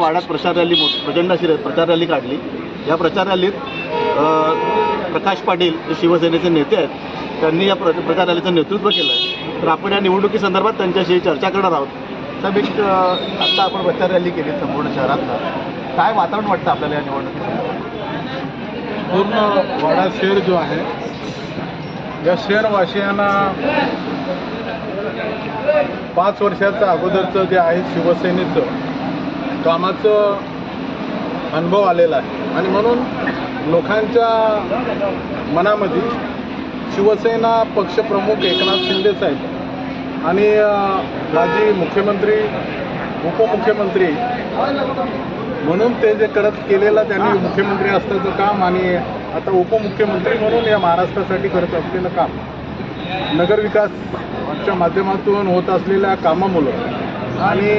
वाड्यात प्रचार रॅली प्रचंड अशी प्रचार रॅली काढली. या प्रचार रॅलीत प्रकाश पाटील जे शिवसेनेचे नेते आहेत त्यांनी या प्र प्रचार रॅलीचं नेतृत्व केलं आहे तर आपण या निवडणुकीसंदर्भात त्यांच्याशी चर्चा करणार आहोत. साहेब एक आत्ता आपण प्रचार रॅली केली संपूर्ण शहरातला काय वातावरण वाटतं आपल्याला या निवडणुकीत पूर्ण वाडा शहर जो आहे या शहरवासियांना पाच वर्षाचं अगोदरचं जे आहे शिवसेनेचं कामाचं अनुभव आलेला आहे. आणि म्हणून लोकांच्या मनामध्ये शिवसेना पक्षप्रमुख एकनाथ शिंदे साहेब आणि माजी मुख्यमंत्री उपमुख्यमंत्री म्हणून ते जे करत केलेलं त्यांनी मुख्यमंत्री असल्याचं काम आणि आता उपमुख्यमंत्री म्हणून या महाराष्ट्रासाठी करत असलेलं काम. नगरविकासच्या माध्यमातून होत असलेल्या कामामुळं आणि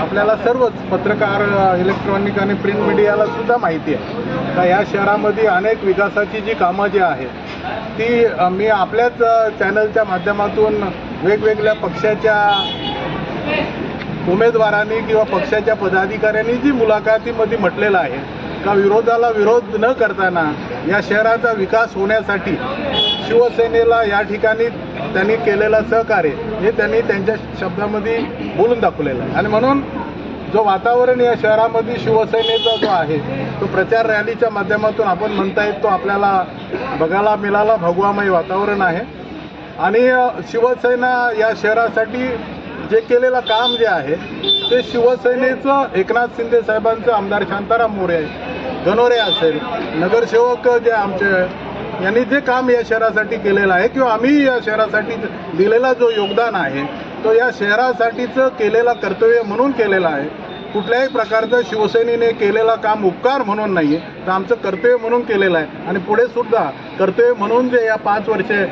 आपल्याला सर्वच पत्रकार इलेक्ट्रॉनिक आणि प्रिंट मीडियाला सुद्धा माहिती आहे. का या शहरामध्ये अनेक विकासाची जी कामं जी आहेत ती मी आपल्याच चॅनलच्या माध्यमातून वेगवेगळ्या पक्षाच्या उमेदवारांनी किंवा पक्षाच्या पदाधिकाऱ्यांनी जी मुलाखतीमध्ये म्हटलेलं आहे का विरोधाला विरोध न करताना या शहराचा विकास होण्यासाठी शिवसेनेला या ठिकाणी त्यांनी केलेलं सहकार्य हे त्यांनी त्यांच्या शब्दामध्ये बोलून दाखवलेलं आहे. आणि म्हणून जो वातावरण या शहरामध्ये शिवसेनेचा जो आहे तो प्रचार रॅलीच्या माध्यमातून आपण म्हणता येईल तो आपल्याला बघायला मिळाला भगवामय वातावरण आहे. आणि शिवसेना या शहरासाठी जे केलेलं काम जे आहे ते शिवसेनेचं एकनाथ शिंदे साहेबांचं आमदार शांताराम मोरे गणोरे असेल नगरसेवक जे आमचे यांनी जे काम या शहरासाठी केलेलं आहे किंवा आम्ही या शहरासाठी दिलेला जो योगदान आहे तो या शहरासाठीचं केलेलं कर्तव्य म्हणून केलेलं आहे. कुठल्याही प्रकारचं शिवसेनेने केलेलं काम उपकार म्हणून नाही आहे तर आमचं कर्तव्य म्हणून केलेलं आहे. आणि पुढे सुद्धा कर्तव्य म्हणून जे या पाच वर्षे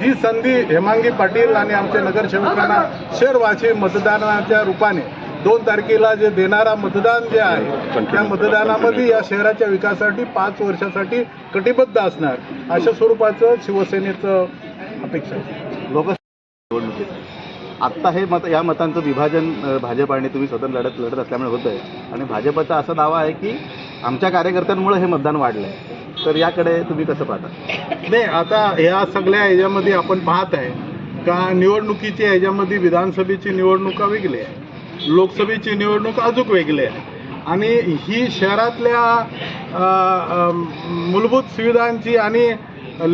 जी संधी हेमांगी पाटील आणि आमच्या नगरसेवकांना शहरवासी मतदानाच्या रूपाने दोन तारखेला जे देणारा मतदान जे आहे त्या मतदानामध्ये या शहराच्या विकासासाठी पाच वर्षासाठी कटिबद्ध असणार अशा स्वरूपाचं शिवसेनेचं अपेक्षा आहे. लोक आत्ता हे मत या मतांचं विभाजन भाजप आणि तुम्ही स्वतंत्र लढत लढत असल्यामुळे होतं आहे आणि भाजपचा असा दावा आहे की आमच्या कार्यकर्त्यांमुळे हे मतदान वाढलं आहे तर याकडे तुम्ही कसं पाहता? नाही आता ह्या सगळ्या ह्याच्यामध्ये आपण पाहत आहे का निवडणुकीच्या ह्याच्यामध्ये विधानसभेची निवडणुका वेगळी आहे. लोकसभेची निवडणूक अजून वेगळी आहे. आणि ही शहरातल्या मूलभूत सुविधांची आणि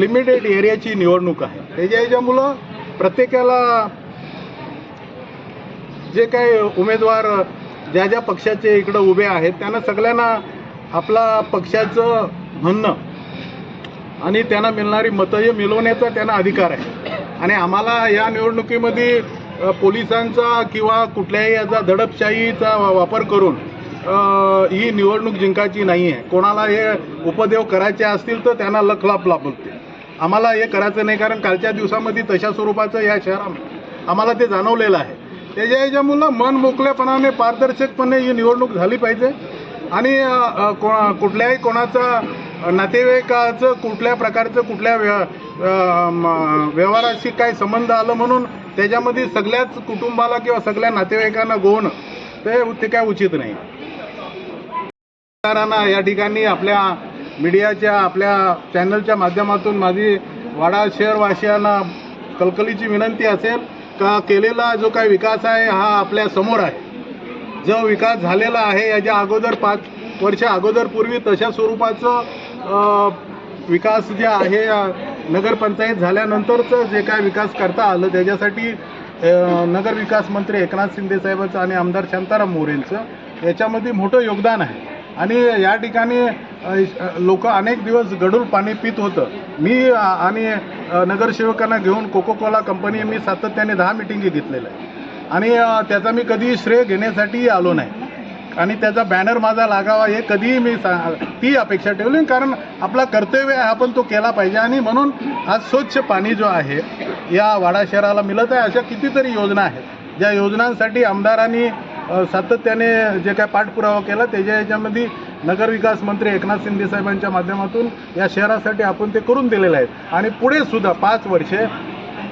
लिमिटेड एरियाची निवडणूक आहे. त्याच्या याच्यामुळं प्रत्येकाला जे काही उमेदवार ज्या ज्या पक्षाचे इकडं उभे आहेत त्यांना सगळ्यांना आपला पक्षाचं म्हणणं आणि त्यांना मिळणारी मतंही मिळवण्याचा त्यांना अधिकार आहे. आणि आम्हाला या निवडणुकीमध्ये पोलिसांचा किंवा कुठल्याही याचा दडपशाहीचा वापर करून ही निवडणूक जिंकायची नाही आहे कोणाला हे उपदेव करायचे असतील तर त्यांना लखलाप लाभते आम्हाला हे करायचं नाही कारण कालच्या दिवसामध्ये तशा स्वरूपाचं या शहरामध्ये आम्हाला ते जाणवलेलं आहे. त्याच्या याच्यामुळं मन मोकळेपणाने पारदर्शकपणे ही निवडणूक झाली पाहिजे. आणि कोणा को कुठल्याही कोणाचा नातेवाईकाचं कुठल्या प्रकारचं कुठल्या व्य व्यवहाराशी काय संबंध आलं म्हणून त्याच्यामध्ये सगळ्याच कुटुंबाला किंवा सगळ्या नातेवाईकांना गोवणं ते ते काय उचित नाही. या ठिकाणी आपल्या मीडियाच्या आपल्या चॅनलच्या माध्यमातून माझी वाडा शहरवासियांना कलकलीची विनंती असेल का केलेला जो काही विकास आहे हा आपल्यासमोर आहे. जो विकास झालेला आहे याच्या अगोदर पाच वर्ष अगोदर पूर्वी तशा स्वरूपाचं विकास जे आहे नगरपंचायत झाल्यानंतरचं जे काय विकास करता आलं त्याच्यासाठी नगरविकास मंत्री एकनाथ शिंदे साहेबांचं आणि आमदार शांताराम मोरेंचं याच्यामध्ये मोठं योगदान आहे. आणि या ठिकाणी लोक अनेक दिवस गडूळ पाणी पित होतं. मी आणि नगरसेवकांना घेऊन कोको कोला कंपनी मी सातत्याने दहा मिटिंगी घेतलेल्या आहे आणि त्याचा मी कधीही श्रेय घेण्यासाठीही आलो नाही. आणि त्याचा बॅनर माझा लागावा हे कधीही मी सा ती अपेक्षा ठेवली. कारण आपला कर्तव्य आहे आपण तो केला पाहिजे. आणि म्हणून आज स्वच्छ पाणी जो आहे या वाडा शहराला मिळत आहे. अशा कितीतरी योजना आहेत. ज्या योजनांसाठी आमदारांनी सातत्याने जे काय पाठपुरावा केला त्याच्या याच्यामध्ये नगरविकास मंत्री एकनाथ शिंदे साहेबांच्या माध्यमातून या शहरासाठी आपण ते करून दिलेले आहेत. आणि पुढे सुद्धा पाच वर्षे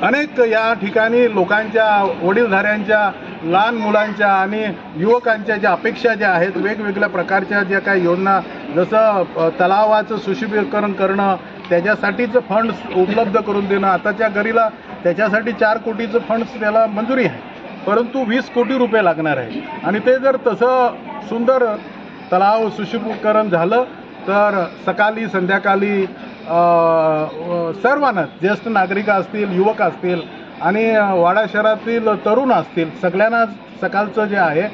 अनेक या ठिकाणी लोकांच्या वडीलधाऱ्यांच्या लहान मुलांच्या आणि युवकांच्या ज्या अपेक्षा ज्या आहेत वेगवेगळ्या प्रकारच्या ज्या काही योजना जसं तलावाचं सुशोभीकरण करणं त्याच्यासाठीचं फंड्स उपलब्ध करून देणं आताच्या घरीला त्याच्यासाठी चार कोटीचं फंड्स त्याला मंजुरी आहे. परंतु वीस कोटी रुपये लागणार आहे. आणि ते जर तसं सुंदर तलाव सुशोभीकरण झालं तर सकाळी संध्याकाळी सर्वांना ज्येष्ठ नागरिक असतील युवक असतील आणि वाडा शहरातील तरुण असतील सगळ्यांना सकाळचं जे आहे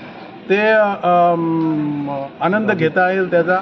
ते आनंद घेता येईल त्याचा.